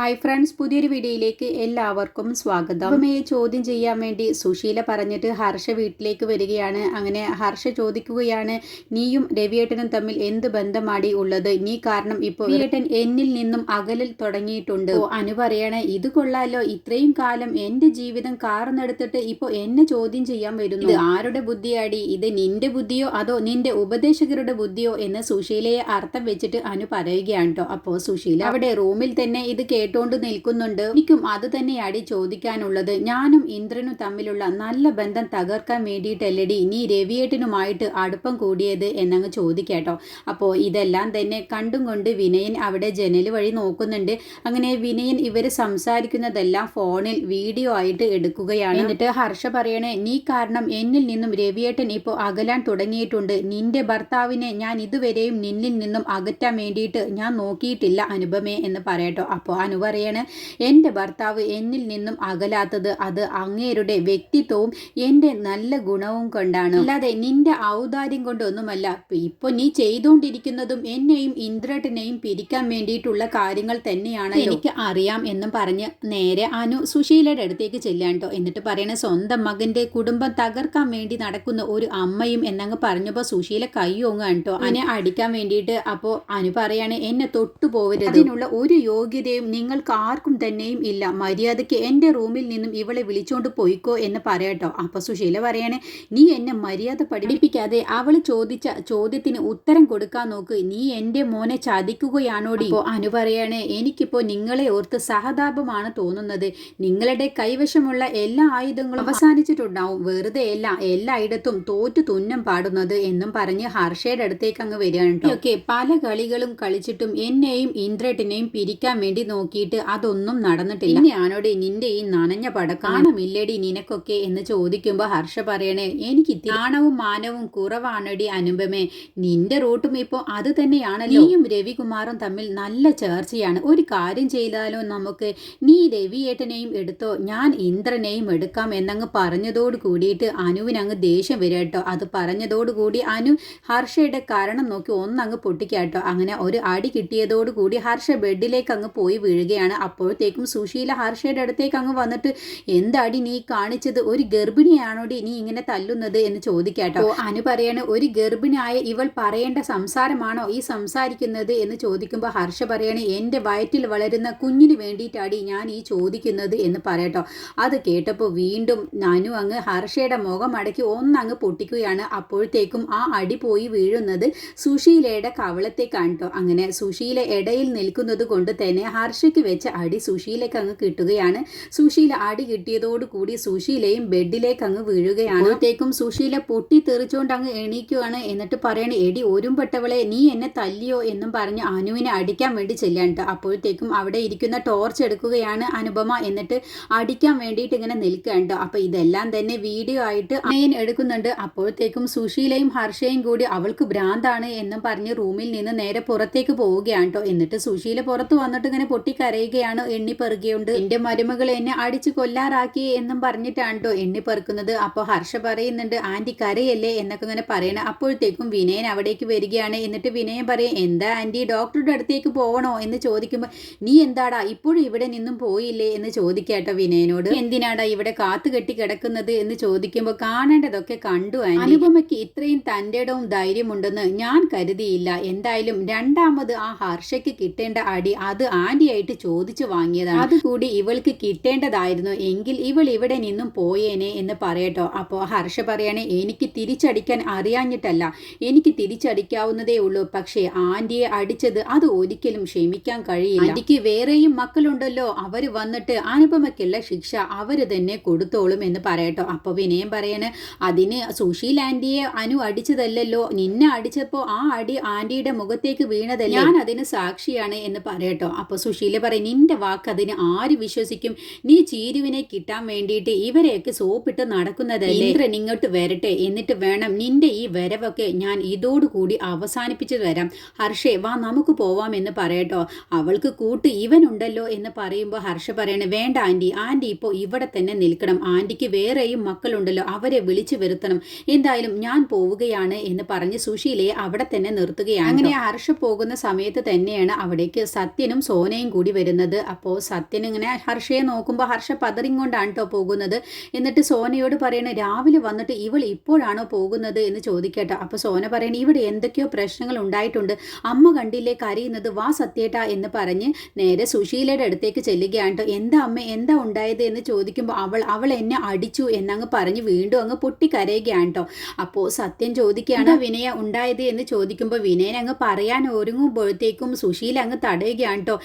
Hi friends പുതിയൊരു വീഡിയോയിലേക്ക് എല്ലാവർക്കും സ്വാഗതം. അമ്മയെ ചോദ്യം ചെയ്യാൻ വേണ്ടി സുശീല പറഞ്ഞിട്ട് ഹർഷ വീട്ടിലേക്ക് വരികയാണ്. അങ്ങനെ ഹർഷ ചോദിക്കുകയാണ് നീയും രവിയേട്ടനും തമ്മിൽ എന്ത് ബന്ധമാടി ഉള്ളത്? നീ കാരണം ഇപ്പോൾ രവിയേട്ടൻ എന്നിൽ നിന്നും അകലിൽ തുടങ്ങിയിട്ടുണ്ട്. അനു പറയണേ ഇത് കൊള്ളാലോ. ഇത്രയും കാലം എന്റെ ജീവിതം കാർന്നെടുത്തിട്ട് ഇപ്പോൾ എന്നെ ചോദ്യം ചെയ്യാൻ വരുന്നു. ഇത് ആരുടെ ബുദ്ധിയാടി? ഇത് നിന്റെ ബുദ്ധിയോ അതോ നിന്റെ ഉപദേശകരുടെ ബുദ്ധിയോ? എന്ന് സുശീലയെ അർത്ഥം വെച്ചിട്ട് അനു പറയുകയാണ് കേട്ടോ. അപ്പോൾ സുശീല അവിടെ റൂമിൽ തന്നെ ഇത് കേട്ടോണ്ട് നിൽക്കുന്നുണ്ട്. എനിക്കും അത് തന്നെയാടി ചോദിക്കാനുള്ളത്. ഞാനും ഇന്ദ്രനും തമ്മിലുള്ള നല്ല ബന്ധം തകർക്കാൻ വേണ്ടിയിട്ടല്ലടി. നീ രവിയേട്ടനുമായിട്ട് അടുപ്പം കൂടിയത് എന്നങ്ങ് ചോദിക്കാട്ടോ. അപ്പോൾ ഇതെല്ലാം തന്നെ കണ്ടും കൊണ്ട് വിനയൻ അവിടെ ജനൽ വഴി നോക്കുന്നുണ്ട്. അങ്ങനെ വിനയൻ ഇവർ സംസാരിക്കുന്നതെല്ലാം ഫോണിൽ വീഡിയോ ആയിട്ട് എടുക്കുകയാണ്. എന്നിട്ട് ഹർഷ പറയണേ നീ കാരണം എന്നിൽ നിന്നും രവിയേട്ടൻ ഇപ്പോൾ അകലാൻ തുടങ്ങിയിട്ടുണ്ട്. നിന്റെ ഭർത്താവിനെ ഞാൻ ഇതുവരെയും നിന്നിൽ നിന്നും അകറ്റാൻ വേണ്ടിയിട്ട് ഞാൻ നോക്കിയിട്ടില്ല അനുപമേ എന്ന് പറയട്ടോ. അപ്പോൾ അനു പറയാണ് എന്റെ ഭർത്താവ് എന്നിൽ നിന്നും അകലാത്തത് അത് അങ്ങേരുടെ വ്യക്തിത്വവും എന്റെ നല്ല ഗുണവും കൊണ്ടാണ്. അല്ലാതെ നിന്റെ ഔദാര്യം കൊണ്ടൊന്നുമല്ല. ഇപ്പോൾ നീ ചെയ്തുകൊണ്ടിരിക്കുന്നതും എന്നെയും ഇന്ദ്രട്ടനെയും പിരിക്കാൻ വേണ്ടിയിട്ടുള്ള കാര്യങ്ങൾ തന്നെയാണ് എനിക്ക് അറിയാം എന്നും പറഞ്ഞ് നേരെ അനു സുശീലയുടെ അടുത്തേക്ക് ചെല്ലാണ്ടോ എന്നിട്ട് പറയണ സ്വന്തം മകന്റെ കുടുംബം തകർക്കാൻ വേണ്ടി നടക്കുന്ന ഒരു അമ്മയും എന്നങ്ങ് പറഞ്ഞപ്പോൾ സുശീല കൈയൊങ്ങാണ് കേട്ടോ. അതിനെ അടിക്കാൻ വേണ്ടിയിട്ട് അപ്പോൾ അനു പറയാണ് എന്നെ തൊട്ടു പോവരുത് അതിനുള്ള ഒരു യോഗ്യതയും നിങ്ങൾക്ക് ആർക്കും തന്നെയും ഇല്ല. മര്യാദയ്ക്ക് എന്റെ റൂമിൽ നിന്നും ഇവളെ വിളിച്ചോണ്ട് പോയിക്കോ എന്ന് പറയട്ടോ. അപ്പോൾ സുശീല പറയണേ നീ എന്നെ മര്യാദ പഠിപ്പിക്കാതെ അവൾ ചോദിച്ച ചോദ്യത്തിന് ഉത്തരം കൊടുക്കാൻ നോക്ക്. നീ എന്റെ മോനെ ചതിക്കുകയാണോടി? അപ്പോൾ അനു പറയണേ എനിക്കിപ്പോൾ നിങ്ങളെ ഓർത്ത് സഹതാപമാണ് തോന്നുന്നത്. നിങ്ങളുടെ കൈവശമുള്ള എല്ലാ ആയുധങ്ങളും അവസാനിച്ചിട്ടുണ്ടാവും. വെറുതെ അല്ല എല്ലായിടത്തും തോറ്റു തുന്നം പാടുന്നത് എന്നും പറഞ്ഞ് ഹർഷയുടെ അടുത്തേക്ക് അങ്ങ് വരികയാണ്. ഒക്കെ പല കളികളും കളിച്ചിട്ടും എന്നെയും ഇന്ദ്രട്ടിനെയും പിരിക്കാൻ വേണ്ടി നോക്കിയിട്ട് അതൊന്നും നടന്നിട്ടില്ല. ഞാനോട് നിന്റെ ഈ നനഞ്ഞ പട നിനക്കൊക്കെ? എന്ന് ചോദിക്കുമ്പോൾ ഹർഷ പറയണേ എനിക്ക് ആണവും മാനവും കുറവാണടി അനുപമേ. നിന്റെ റൂട്ടും ഇപ്പോൾ അത് തന്നെയാണല്ലോ. നീയും രവികുമാറും തമ്മിൽ നല്ല ചേർച്ചയാണ്. ഒരു കാര്യം ചെയ്താലോ നമുക്ക്? നീ രവിയേട്ടനെയും എടുത്തോ? ഞാൻ ഇന്ദ്രനെയും എടുക്കാം. എന്നങ്ങ് പറഞ്ഞതോട് കൂടിയിട്ട് അനുവിനങ്ങ് ദേഷ്യം വരിക കേട്ടോ അത് പറഞ്ഞതോടുകൂടി അനു ഹർഷയുടെ കാരണം നോക്കി ഒന്നങ്ങ് പൊട്ടിക്കാട്ടോ അങ്ങനെ ഒരു അടി കിട്ടിയതോടുകൂടി ഹർഷ ബെഡിലേക്ക് അങ്ങ് പോയി വീഴുകയാണ്. അപ്പോഴത്തേക്കും സുശീല ഹർഷയുടെ അടുത്തേക്ക് അങ്ങ് വന്നിട്ട് എന്താടി നീ കാണിച്ചത്? ഒരു ഗർഭിണിയാണോടി നീ ഇങ്ങനെ തല്ലുന്നത്? എന്ന് ചോദിക്കാട്ടോ. അനു പറയാണ് ഒരു ഗർഭിണിയായ ഇവൾ പറയേണ്ട സംസാരമാണോ ഈ സംസാരിക്കുന്നത്? എന്ന് ചോദിക്കുമ്പോൾ ഹർഷ പറയാണ് എന്റെ വയറ്റിൽ വളരുന്ന കുഞ്ഞിന് വേണ്ടിയിട്ടാടി ഞാൻ ഈ ചോദിക്കുന്നത്? എന്ന് പറയട്ടോ. അത് കേട്ടപ്പോൾ വീണ്ടും അനു അങ്ങ് ഹർഷയുടെ മുഖം അടക്കി ഒന്നങ്ങ് പൊട്ടിക്കുകയാണ്. അപ്പോഴത്തേക്കും ആ അടി പോയി വീഴുന്നത് സുശീലയുടെ കവളത്തേക്കാണ് കേട്ടോ അങ്ങനെ സുശീല ഇടയിൽ നിൽക്കുന്നത് കൊണ്ട് തന്നെ ഹർഷയ്ക്ക് വെച്ച അടി സുശീലയ്ക്ക് അങ്ങ് കിട്ടുകയാണ്. സുശീല അടി കിട്ടിയതോടുകൂടി സുശീലയും ബെഡിലേക്ക് അങ്ങ് വീഴുകയാണ്. അപ്പോഴത്തേക്കും സുശീല പൊട്ടി തെറിച്ചുകൊണ്ട് അങ്ങ് എണീക്കുകയാണ് എന്നിട്ട് പറയണ എടി ഒരുമ്പെട്ടവളെ നീ എന്നെ തല്ലിയോ? എന്നും പറഞ്ഞ് അനുവിനെ അടിക്കാൻ വേണ്ടി ചെല്ലാണ്ട് അപ്പോഴത്തേക്കും അവിടെ ഇരിക്കുന്ന ടോർച്ച് എടുക്കുകയാണ് അനുപമ. എന്നിട്ട് അടിക്കാൻ വേണ്ടിയിട്ട് ഇങ്ങനെ നിൽക്കുകയുണ്ട് അപ്പൊ ഇതെല്ലാം തന്നെ വീഡിയോ ആയിട്ട് അനയൻ എടുക്കുന്നുണ്ട്. അപ്പോഴത്തേക്കും സുശീലയും ഹർഷയും കൂടി അവൾക്ക് ഭ്രാന്താണ് എന്നും പറഞ്ഞ് റൂമിൽ നിന്ന് നേരെ പുറത്തേക്ക് പോവുകയാണ് കേട്ടോ എന്നിട്ട് സുശീല പുറത്ത് വന്നിട്ട് ഇങ്ങനെ പൊട്ടിക്കരയുകയാണ് എണ്ണി പെറുകയുണ്ട്. എന്റെ മരുമകൾ എന്നെ അടിച്ചു കൊല്ലാറാക്കി എന്നും പറഞ്ഞിട്ടാണ് എണ്ണി പെറുക്കുന്നത്. അപ്പോൾ ഹർഷ പറയുന്നുണ്ട് ആന്റി കരയല്ലേ എന്നൊക്കെ ഇങ്ങനെ പറയണം. അപ്പോഴത്തേക്കും വിനയൻ അവിടേക്ക് വരികയാണ്. എന്നിട്ട് വിനയൻ പറയും എന്താ ആന്റി ഡോക്ടറുടെ അടുത്തേക്ക് പോകണോ? എന്ന് ചോദിക്കുമ്പോൾ നീ എന്താടാ ഇപ്പോഴും ഇവിടെ നിന്നും പോയില്ലേ? എന്ന് ചോദിക്കാട്ടോ വിനയനോട്. എന്തിനാടാ ഇവിടെ കാത്തു കെട്ടി കിടക്കുന്നത്? എന്ന് ചോദിക്കുമ്പോൾ കാണേണ്ടതൊക്കെ കണ്ടു. അനുപമയ്ക്ക് ഇത്രയും തന്റെടവും ധൈര്യമുണ്ടെന്ന് ഞാൻ കരുതിയില്ല. എന്തായാലും രണ്ടാമത് ആ ഹർഷയ്ക്ക് കിട്ടേണ്ട അടി അത് ആന്റിയായിട്ട് ചോദിച്ചു വാങ്ങിയതാണ്. അതുകൂടി ഇവൾക്ക് കിട്ടേണ്ടതായിരുന്നു. എങ്കിൽ ഇവൾ ഇവിടെ നിന്നും പോയേനെ എന്ന് പറയട്ടോ. അപ്പോൾ ഹർഷ പറയണേ എനിക്ക് തിരിച്ചടിക്കാൻ അറിയാഞ്ഞിട്ടല്ല. എനിക്ക് തിരിച്ചടിക്കാവുന്നതേ ഉള്ളൂ. പക്ഷേ ആന്റിയെ അടിച്ചത് അത് ഒരിക്കലും ക്ഷമിക്കാൻ കഴിയില്ല. ആന്റിക്ക് വേറെയും മക്കളുണ്ടല്ലോ. അവർ വന്നിട്ട് അനുപമയ്ക്കുള്ള ശിക്ഷ അവർ തന്നെ കൊടുത്തോളും എന്ന് പറയട്ടോ. അപ്പോൾ വിനയം പറയണ് അതിന് സുശീൽ ആന്റിയെ അനു അടിച്ചതല്ലല്ലോ. നിന്നെ അടിച്ചപ്പോൾ ആ അടി ആന്റിയുടെ മുഖത്തേക്ക് വീണതല്ല? ഞാൻ അതിന് സാക്ഷിയാണ് എന്ന് പറയട്ടോ. അപ്പോൾ സുശീല പറയും നിന്റെ വാക്ക് അതിന് ആര് വിശ്വസിക്കും? നീ ചീരുവിനെ കിട്ടാൻ വേണ്ടിയിട്ട് ഇവരെയൊക്കെ സോപ്പിട്ട് നടക്കുന്നതല്ലേ? ഇന്ദ്രൻ ഇങ്ങോട്ട് വരട്ടെ. എന്നിട്ട് വേണം നിന്റെ ഈ വരവൊക്കെ ഞാൻ ഇതോടുകൂടി അവസാനിപ്പിച്ചു തരാം. ഹർഷേ വാ നമുക്ക് പോവാം എന്ന് പറയട്ടോ. അവൾക്ക് കൂട്ട് ഇവനുണ്ടല്ലോ എന്ന് പറയുമ്പോൾ ഹർഷ പറയണ വേണ്ട ആന്റി. ആന്റി ഇപ്പോൾ ഇവിടെ തന്നെ നിൽക്കണം. ആന്റിക്ക് വേറെയും മക്കളുണ്ടല്ലോ. അവരെ വിളിച്ചു വരുത്തണം. എന്തായാലും ഞാൻ പോവുകയാണ് എന്ന് പറഞ്ഞ് സുശീലയെ അവിടെ തന്നെ നിർത്തുകയാണ് അങ്ങനെ ഹർഷ പോകുന്ന സമയത്ത് തന്നെയാണ് അവിടേക്ക് സത്യനും സോനയും കൂടി ഓടി വരുന്നത്. അപ്പോൾ സത്യൻ ഇങ്ങനെ ഹർഷയെ നോക്കുമ്പോൾ ഹർഷ പതറിങ്ങോണ്ടാണ് കേട്ടോ പോകുന്നത്. എന്നിട്ട് സോനയോട് പറയണേ രാവിലെ വന്നിട്ട് ഇവൾ ഇപ്പോഴാണോ പോകുന്നത്? എന്ന് ചോദിക്കട്ടോ. അപ്പോൾ സോന പറയണേ ഇവിടെ എന്തൊക്കെയോ പ്രശ്നങ്ങൾ ഉണ്ടായിട്ടുണ്ട്. അമ്മ കണ്ടില്ലേ കരയുന്നത്? വാ സത്യേട്ടാ എന്ന് പറഞ്ഞ് നേരെ സുശീലയുടെ അടുത്തേക്ക് ചെല്ലുകയാണ് കേട്ടോ എന്താ അമ്മ എന്താ ഉണ്ടായത്? എന്ന് ചോദിക്കുമ്പോൾ അവൾ അവൾ എന്നെ അടിച്ചു എന്നങ്ങ് പറഞ്ഞ് വീണ്ടും അങ്ങ് പൊട്ടിക്കരയുകയാണ് കേട്ടോ അപ്പോൾ സത്യം ചോദിക്കുകയാണ് വിനയ ഉണ്ടായത്? എന്ന് ചോദിക്കുമ്പോൾ വിനയൻ അങ്ങ് പറയാൻ ഒരുങ്ങുമ്പോഴത്തേക്കും സുശീല അങ്ങ് തടയുകയാണ് കേട്ടോ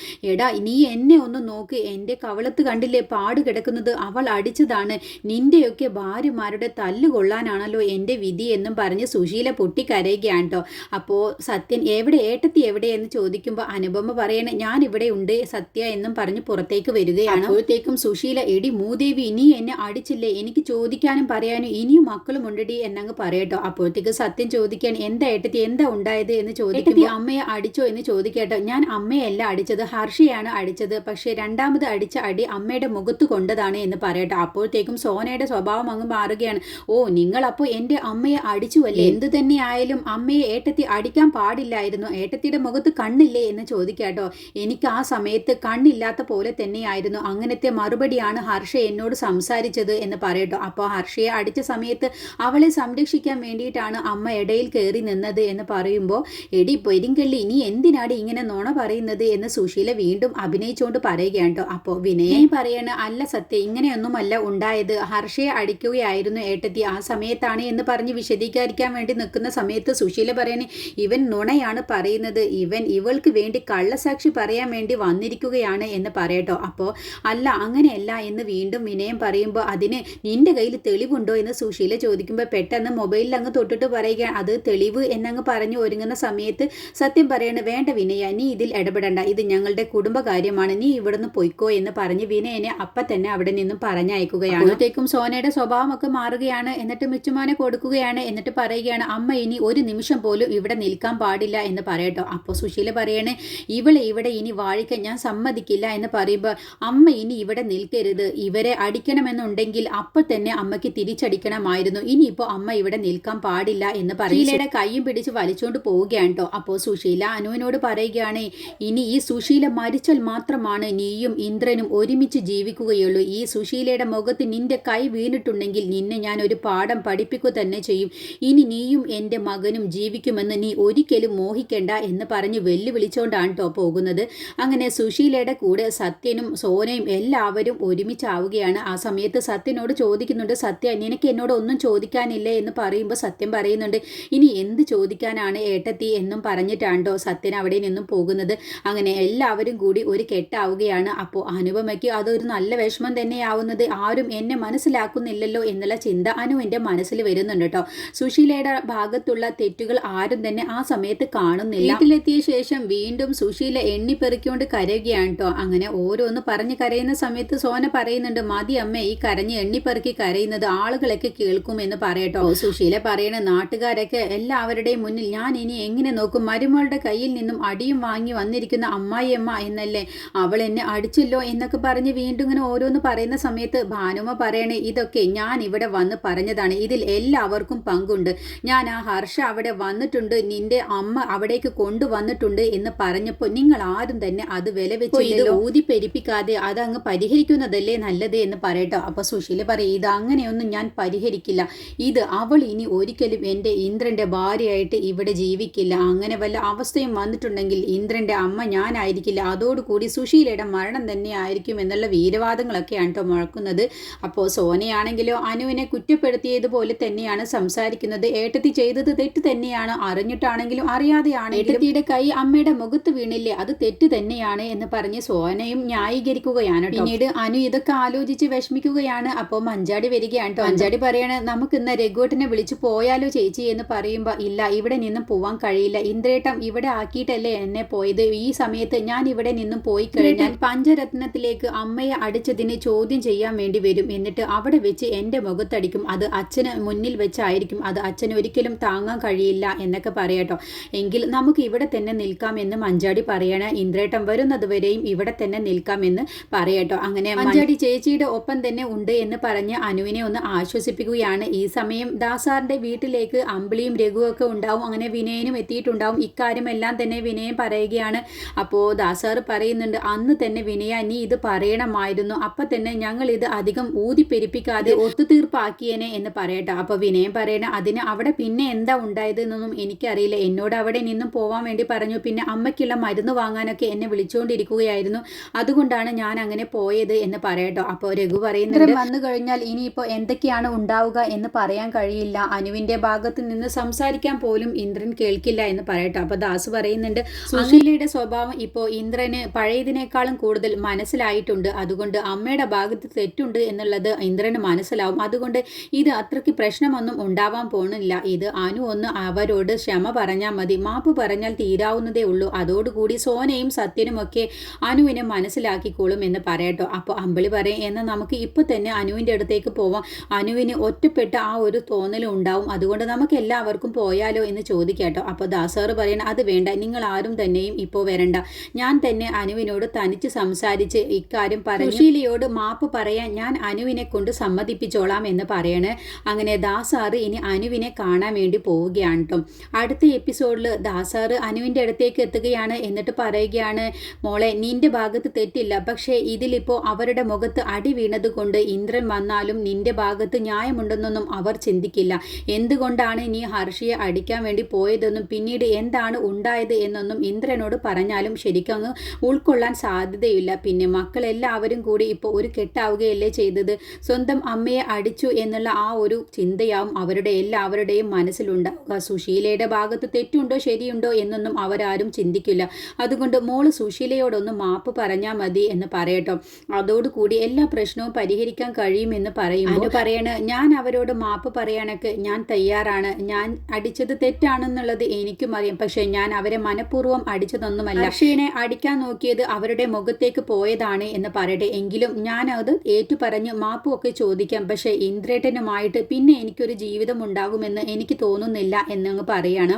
നീ എന്നെ ഒന്ന് നോക്ക്. എന്റെ കവളത്ത് കണ്ടില്ലേ പാട് കിടക്കുന്നത്. അവൾ അടിച്ചതാണ്. നിന്റെയൊക്കെ ഭാര്യമാരുടെ തല്ല് കൊള്ളാനാണല്ലോ എന്റെ വിധി എന്നും പറഞ്ഞ് സുശീല പൊട്ടിക്കരയുകയാണ് കേട്ടോ അപ്പോൾ സത്യൻ എവിടെ? ഏട്ടത്തി എവിടെ? എന്ന് ചോദിക്കുമ്പോൾ അനുപമ പറയണ ഞാൻ ഇവിടെ ഉണ്ട് സത്യ എന്നും പറഞ്ഞ് പുറത്തേക്ക് വരികയാണ്. അപ്പോഴത്തേക്കും സുശീല എടി മൂദേവി നീ എന്നെ അടിച്ചില്ലേ? എനിക്ക് ചോദിക്കാനും പറയാനും ഇനിയും മക്കളും ഉണ്ടടി എന്നങ്ങ് പറയട്ടോ അപ്പോഴത്തേക്ക് സത്യം ചോദിക്കാൻ എന്താ ഏട്ടത്തി? എന്താ ഉണ്ടായത്? എന്ന് ചോദിക്കുമ്പോൾ അമ്മയെ അടിച്ചോ എന്ന് ചോദിക്കട്ടോ. ഞാൻ അമ്മയല്ല അടിച്ചത്. ഹർഷയാണ് അടിച്ചത്. പക്ഷേ രണ്ടാമത് അടിച്ച അടി അമ്മയുടെ മുഖത്ത് കൊണ്ടതാണ് എന്ന് പറയട്ടെ. അപ്പോഴത്തേക്കും സോനയുടെ സ്വഭാവം അങ്ങ് മാറുകയാണ്. ഓ നിങ്ങൾ അപ്പോൾ എന്റെ അമ്മയെ അടിച്ചുവല്ലേ? എന്ത് തന്നെ ആയാലും അമ്മയെ ഏട്ടത്തി അടിക്കാൻ പാടില്ലായിരുന്നു. ഏട്ടത്തിയുടെ മുഖത്ത് കണ്ണില്ലേ എന്ന് ചോദിക്കാട്ടോ. എനിക്ക് ആ സമയത്ത് കണ്ണില്ലാത്ത പോലെ തന്നെയായിരുന്നു. അങ്ങനത്തെ മറുപടിയാണ് ഹർഷ എന്നോട് സംസാരിച്ചത് എന്ന് പറയട്ടോ. അപ്പോൾ ഹർഷയെ അടിച്ച സമയത്ത് അവളെ സംരക്ഷിക്കാൻ വേണ്ടിയിട്ടാണ് അമ്മ ഇടയിൽ കയറി നിന്നത് എന്ന് പറയുമ്പോൾ എടി പെരിങ്കള്ളി ഇനി എന്തിനാടി ഇങ്ങനെ നോണ പറയുന്നത്? എന്ന് സുശീല വീണ്ടും അഭിനയിച്ചുകൊണ്ട് പറയുകയാണ് കേട്ടോ. അപ്പോൾ വിനയൻ പറയണ അല്ല സത്യം ഇങ്ങനെയൊന്നുമല്ല ഉണ്ടായത്. ഹർഷയെ അടിക്കുകയായിരുന്നു ഏട്ടത്തി. ആ സമയത്താണ് എന്ന് പറഞ്ഞ് വിശദീകരിക്കാൻ വേണ്ടി നിൽക്കുന്ന സമയത്ത് സുശീല പറയണേ ഇവൻ നുണയാണ് പറയുന്നത്. ഇവൻ ഇവൾക്ക് വേണ്ടി കള്ളസാക്ഷി പറയാൻ വേണ്ടി വന്നിരിക്കുകയാണ് എന്ന് പറയട്ടോ അപ്പോൾ അല്ല അങ്ങനെയല്ല എന്ന് വീണ്ടും വിനയം പറയുമ്പോൾ അതിന് നിന്റെ കയ്യിൽ തെളിവുണ്ടോ? എന്ന് സുശീല ചോദിക്കുമ്പോൾ പെട്ടെന്ന് മൊബൈലിൽ അങ്ങ് തൊട്ടിട്ട് പറയുകയാണ് അത് തെളിവ് എന്നങ്ങ് പറഞ്ഞു ഒരുങ്ങുന്ന സമയത്ത് സത്യം പറയണ വേണ്ട വിനയ നീ ഇതിൽ ഇടപെടണ്ട. ഇത് ഞങ്ങളുടെ കുടുംബകാര്യമാണ് നീ ഇവിടുന്ന് പൊയ്ക്കോ എന്ന് പറഞ്ഞ് വിനയനെ അപ്പ തന്നെ അവിടെ നിന്നും പറഞ്ഞയക്കുകയാണ്. അപ്പോഴത്തേക്കും സോനയുടെ സ്വഭാവമൊക്കെ മാറുകയാണ്. എന്നിട്ട് മിച്ചുമാനെ കൊടുക്കുകയാണ്. എന്നിട്ട് പറയുകയാണ് അമ്മ ഇനി ഒരു നിമിഷം പോലും ഇവിടെ നിൽക്കാൻ പാടില്ല എന്ന് പറയട്ടോ. അപ്പോൾ സുശീല പറയണേ ഇവളെ ഇവിടെ ഇനി വാഴിക്കാൻ ഞാൻ സമ്മതിക്കില്ല എന്ന് പറയുമ്പോൾ അമ്മ ഇനി ഇവിടെ നിൽക്കരുത്. ഇവരെ അടിക്കണമെന്നുണ്ടെങ്കിൽ അപ്പോൾ തന്നെ അമ്മയ്ക്ക് തിരിച്ചടിക്കണമായിരുന്നു. ഇനിയിപ്പോൾ അമ്മ ഇവിടെ നിൽക്കാൻ പാടില്ല എന്ന് പറയിലയുടെ കൈയും പിടിച്ച് വലിച്ചുകൊണ്ട് പോവുകയാണ് കേട്ടോ അപ്പോൾ സുശീല അനുവിനോട് പറയുകയാണ് ഇനി ഈ സുശീല മരിച്ചാൽ മാത്രമാണ് നീയും ഇന്ദ്രനും ഒരുമിച്ച് ജീവിക്കുകയുള്ളൂ. ഈ സുശീലയുടെ മുഖത്ത് നിന്റെ കൈ വീണിട്ടുണ്ടെങ്കിൽ നിന്നെ ഞാൻ ഒരു പാഠം പഠിപ്പിക്കുക തന്നെ ചെയ്യും. ഇനി നീയും എന്റെ മകനും ജീവിക്കുമെന്ന് നീ ഒരിക്കലും മോഹിക്കേണ്ട എന്ന് പറഞ്ഞ് വെല്ലുവിളിച്ചുകൊണ്ടാണ് കേട്ടോ പോകുന്നത്. അങ്ങനെ സുശീലയുടെ കൂടെ സത്യനും സോനയും എല്ലാവരും ഒരുമിച്ചാവുകയാണ്. ആ സമയത്ത് സത്യനോട് ചോദിക്കുന്നുണ്ട് സത്യ നിനക്ക് എന്നോട് ഒന്നും ചോദിക്കാനില്ലേ? എന്ന് പറയുമ്പോൾ സത്യം പറയുന്നുണ്ട് ഇനി എന്ത് ചോദിക്കാനാണ് ഏട്ടത്തി? എന്നും പറഞ്ഞിട്ടാണ്ടോ സത്യൻ അവിടെ നിന്നും പോകുന്നത്. അങ്ങനെ എല്ലാവരും കൂടി ഒരു കെട്ടാവുകയാണ്. അപ്പോൾ അനുപമയ്ക്ക് അതൊരു നല്ല വിഷമം തന്നെയാവുന്നത് ആരും എന്നെ മനസ്സിലാക്കുന്നില്ലല്ലോ എന്നുള്ള ചിന്ത അനുവിന്റെ മനസ്സിൽ വരുന്നുണ്ട് കേട്ടോ. സുശീലയുടെ ഭാഗത്തുള്ള തെറ്റുകൾ ആരും തന്നെ ആ സമയത്ത് കാണുന്നില്ല. വീട്ടിലെത്തിയ ശേഷം വീണ്ടും സുശീല എണ്ണിപ്പെറുക്കിക്കൊണ്ട് കരയുകയാണ് കേട്ടോ. അങ്ങനെ ഓരോന്ന് പറഞ്ഞ് കരയുന്ന സമയത്ത് സോന പറയുന്നുണ്ട് മതി അമ്മ ഈ കരഞ്ഞ് എണ്ണിപ്പെറുക്കി കരയുന്നത് ആളുകളൊക്കെ കേൾക്കും എന്ന് പറയട്ടോ സുശീല പറയണ നാട്ടുകാരൊക്കെ എല്ലാവരുടെയും മുന്നിൽ ഞാൻ ഇനി എങ്ങനെ നോക്കും? മരുമകളുടെ കയ്യിൽ നിന്നും അടിയും വാങ്ങി വന്നിരിക്കുന്ന അമ്മായിയമ്മ എന്നല്ലേ അവൾ എന്നെ അടിച്ചല്ലോ എന്നൊക്കെ പറഞ്ഞ് വീണ്ടും ഇങ്ങനെ ഓരോന്ന് പറയുന്ന സമയത്ത് ഭാനുമ പറയണേ ഇതൊക്കെ ഞാൻ ഇവിടെ വന്ന് പറഞ്ഞതാണ്. ഇതിൽ എല്ലാവർക്കും പങ്കുണ്ട്. ഞാൻ ആ ഹർഷ അവിടെ വന്നിട്ടുണ്ട്. നിന്റെ അമ്മ അവിടേക്ക് കൊണ്ടുവന്നിട്ടുണ്ട് എന്ന് പറഞ്ഞപ്പോൾ നിങ്ങൾ ആരും തന്നെ അത് വില വെച്ച് ഇത് ഊതി പെരിപ്പിക്കാതെ അത് അങ്ങ് പരിഹരിക്കുന്നതല്ലേ നല്ലത് എന്ന് പറയട്ടോ. അപ്പൊ സുശീല പറയും ഇത് അങ്ങനെയൊന്നും ഞാൻ പരിഹരിക്കില്ല. ഇത് അവൾ ഇനി ഒരിക്കലും എന്റെ ഇന്ദ്രന്റെ ഭാര്യയായിട്ട് ഇവിടെ ജീവിക്കില്ല. അങ്ങനെ വല്ല അവസ്ഥയും വന്നിട്ടുണ്ടെങ്കിൽ ഇന്ദ്രന്റെ അമ്മ ഞാനായിരിക്കില്ല. അതോടുകൂടി സുശീലയുടെ മരണം തന്നെ ആയിരിക്കും എന്നുള്ള വീരവാദങ്ങളൊക്കെയാണ് കേട്ടോ മുഴക്കുന്നത്. അപ്പോൾ സോനയാണെങ്കിലോ അനുവിനെ കുറ്റപ്പെടുത്തിയതുപോലെ തന്നെയാണ് സംസാരിക്കുന്നത്. ഏട്ടത്തി ചെയ്തത് തെറ്റ് തന്നെയാണ്. അറിഞ്ഞിട്ടാണെങ്കിലും അറിയാതെയാണ് ഏട്ടത്തിയുടെ കൈ അമ്മയുടെ മുഖത്ത് വീണില്ലേ? അത് തെറ്റ് തന്നെയാണ് എന്ന് പറഞ്ഞ് സോനയും ന്യായീകരിക്കുകയാണ് പിന്നീട് അനു ഇതൊക്കെ ആലോചിച്ച് വിഷമിക്കുകയാണ്. അപ്പോൾ മഞ്ചാടി വരികയാണ് കേട്ടോ. മഞ്ചാടി പറയാണ് നമുക്ക് ഇന്ന് രഘുവേട്ടനെ വിളിച്ചു പോയാലോ ചേച്ചി? എന്ന് പറയുമ്പോൾ ഇല്ല ഇവിടെ നിന്നും പോവാൻ കഴിയില്ല. ഇന്ദ്രേട്ടം ഇവിടെ ആക്കിയിട്ടല്ലേ എന്നെ പോയത്? ഈ സമയത്ത് ഞാൻ ഇവിടെ നിന്നും പോയി കഴിഞ്ഞാൽ പഞ്ചരത്നത്തിലേക്ക് അമ്മയെ അടിച്ചതിന് ചോദ്യം ചെയ്യാൻ വേണ്ടി വരും. എന്നിട്ട് അവിടെ വെച്ച് എന്റെ മുഖത്തടിക്കും. അത് അച്ഛന് മുന്നിൽ വെച്ചായിരിക്കും. അത് അച്ഛന് ഒരിക്കലും താങ്ങാൻ കഴിയില്ല എന്നൊക്കെ പറയട്ടോ എങ്കിൽ നമുക്ക് ഇവിടെ തന്നെ നിൽക്കാം എന്ന് മഞ്ചാടി പറയണ. ഇന്ദ്രേട്ടം വരുന്നത് വരെയും ഇവിടെ തന്നെ നിൽക്കാം എന്ന് പറയട്ടോ അങ്ങനെ മഞ്ചാടി ചേച്ചിയുടെ ഒപ്പം തന്നെ ഉണ്ട് എന്ന് പറഞ്ഞ് അനുവിനെ ഒന്ന് ആശ്വസിപ്പിക്കുകയാണ്. ഈ സമയം ദാസാറിന്റെ വീട്ടിലേക്ക് അമ്പിളിയും രഘുവൊക്കെ ഉണ്ടാവും. അങ്ങനെ വിനയനും എത്തിയിട്ടുണ്ടാവും. ഇക്കാര്യം എല്ലാം തന്നെ വിനയൻ പറയുകയാണ്. അപ്പോ ദാസാർ പറയുന്നുണ്ട് അന്ന് തന്നെ വിനയ നീ ഇത് പറയണമായിരുന്നു. അപ്പൊ തന്നെ ഞങ്ങൾ ഇത് അധികം ഊതിപ്പെരിപ്പിക്കാതെ ഒത്തുതീർപ്പാക്കിയേനെ എന്ന് പറയട്ടെ. അപ്പൊ വിനയം പറയണ അതിന് അവിടെ പിന്നെ എന്താ ഉണ്ടായത് എന്നൊന്നും എനിക്കറിയില്ല. എന്നോട് അവിടെ നിന്നും പോവാൻ വേണ്ടി പറഞ്ഞു. പിന്നെ അമ്മയ്ക്കുള്ള മരുന്ന് വാങ്ങാനൊക്കെ എന്നെ വിളിച്ചുകൊണ്ടിരിക്കുകയായിരുന്നു അതുകൊണ്ടാണ് ഞാൻ അങ്ങനെ പോയത് എന്ന് പറയട്ടോ. അപ്പോൾ രഘു പറയുന്നത് വന്നു കഴിഞ്ഞാൽ ഇനിയിപ്പോൾ എന്തൊക്കെയാണ് ഉണ്ടാവുക എന്ന് പറയാൻ കഴിയില്ല. അനുവിന്റെ ഭാഗത്ത് നിന്ന് സംസാരിക്കാൻ പോലും ഇന്ദ്രൻ കേൾക്കില്ല എന്ന് പറയട്ടോ. അപ്പൊ ദാസ് പറയുന്നുണ്ട് സുശീലയുടെ സ്വഭാവം ഇപ്പോൾ ഇന്ദ്രന് പഴയതിനേക്കാളും കൂടുതൽ മനസ്സിലായിട്ടുണ്ട്. അതുകൊണ്ട് അമ്മയുടെ ഭാഗത്ത് തെറ്റുണ്ട് എന്നുള്ളത് ഇന്ദ്രന് മനസ്സിലാവും. അതുകൊണ്ട് ഇത് അത്രയ്ക്ക് പ്രശ്നമൊന്നും ഉണ്ടാവാൻ പോണില്ല ഇത് അനു ഒന്ന് അവരോട് ക്ഷമ പറഞ്ഞാൽ മതി. മാപ്പ് പറഞ്ഞാൽ തീരാവുന്നതേ ഉള്ളൂ. അതോടുകൂടി സോനയും സത്യനുമൊക്കെ അനുവിനെ മനസ്സിലാക്കിക്കോളും എന്ന് പറയട്ടോ. അപ്പോൾ അമ്പിളി പറയും എന്നാൽ നമുക്ക് ഇപ്പോൾ തന്നെ അനുവിന്റെ അടുത്തേക്ക് പോവാം. അനുവിന് ഒറ്റപ്പെട്ട ആ ഒരു തോന്നലും ഉണ്ടാവും. അതുകൊണ്ട് നമുക്ക് എല്ലാവർക്കും പോയാലോ എന്ന് ചോദിക്കാട്ടോ. അപ്പോൾ ദാസാറ് പറയണം അത് വേണ്ട. നിങ്ങൾ ആരും തന്നെയും ഇപ്പോൾ വരണ്ട. ഞാൻ തന്നെ അനുവിനോട് തനിച്ച് സംസാരിച്ച് ഇക്കാര്യം പറഞ്ഞു സുശീലയോട് മാപ്പ് പറയാൻ ഞാൻ അനുവിനെ കൊണ്ട് സമ്മതിപ്പിച്ചോളാം എന്ന് പറയണ്. അങ്ങനെ ദാസാറ് ഇനി അനുവിനെ കാണാൻ വേണ്ടി പോവുകയാണ് കേട്ടോ അടുത്ത എപ്പിസോഡിൽ ദാസാറ് അനുവിന്റെ അടുത്തേക്ക് എത്തുകയാണ് എന്നിട്ട് പറയുകയാണ് മോളെ നിന്റെ ഭാഗത്ത് തെറ്റില്ല. പക്ഷേ ഇതിലിപ്പോൾ അവരുടെ മുഖത്ത് അടി വീണതുകൊണ്ട് ഇന്ദ്രൻ വന്നാലും നിന്റെ ഭാഗത്ത് ന്യായമുണ്ടെന്നൊന്നും അവർ ചിന്തിക്കില്ല. എന്തുകൊണ്ടാണ് നീ ഹർഷിയെ അടിക്കാൻ വേണ്ടി പോയതെന്നും പിന്നീട് എന്താണ് ഉണ്ടായത് എന്നൊന്നും ഇന്ദ്രനോട് പറഞ്ഞാലും ശരിക്കങ്ങ് ഉൾക്കൊള്ളാൻ സാധ്യതയില്ല. പിന്നെ മക്കളെല്ലാവരും കൂടി ഇപ്പോൾ ഒരു കെട്ടാവുകയല്ലേ ചെയ്തത്? സ്വന്തം അമ്മയെ അടിച്ചു എന്നുള്ള ആ ഒരു ചിന്തയാവും അവരുടെ എല്ലാവരുടെയും മനസ്സിലുണ്ടാവുക സുശീലയുടെ ഭാഗത്ത് തെറ്റുണ്ടോ ശരിയുണ്ടോ എന്നൊന്നും അവരാരും ചിന്തിക്കില്ല. അതുകൊണ്ട് മോൾ സുശീലയോടൊന്ന് മാപ്പ് പറഞ്ഞാൽ മതി എന്ന് പറയട്ടോ. അതോടുകൂടി എല്ലാ പ്രശ്നവും പരിഹരിക്കാൻ കഴിയുമെന്ന് പറയുമ്പോൾ പറയണ ഞാൻ അവരോട് മാപ്പ് പറയാനൊക്കെ ഞാൻ തയ്യാറാണ്. ഞാൻ അടിച്ചത് തെറ്റാണെന്നുള്ളത് എനിക്കും അറിയാം. പക്ഷെ ഞാൻ അവരെ മനഃപൂർവം അടിച്ചതൊന്നുമല്ല. അക്ഷയനെ അടിക്കാൻ നോക്കിയത് അവരുടെ മുഖത്തേക്ക് പോയതാണ് എന്ന് പറയട്ടെ. എങ്കിലും ഞാൻ അത് ഏറ്റുപറഞ്ഞ് മാപ്പും ഒക്കെ ചോദിക്കാം. പക്ഷേ ഇന്ദ്രേട്ടനുമായിട്ട് പിന്നെ എനിക്കൊരു ജീവിതം ഉണ്ടാകുമെന്ന് എനിക്ക് തോന്നുന്നില്ല എന്നങ്ങ് പറയാണ്.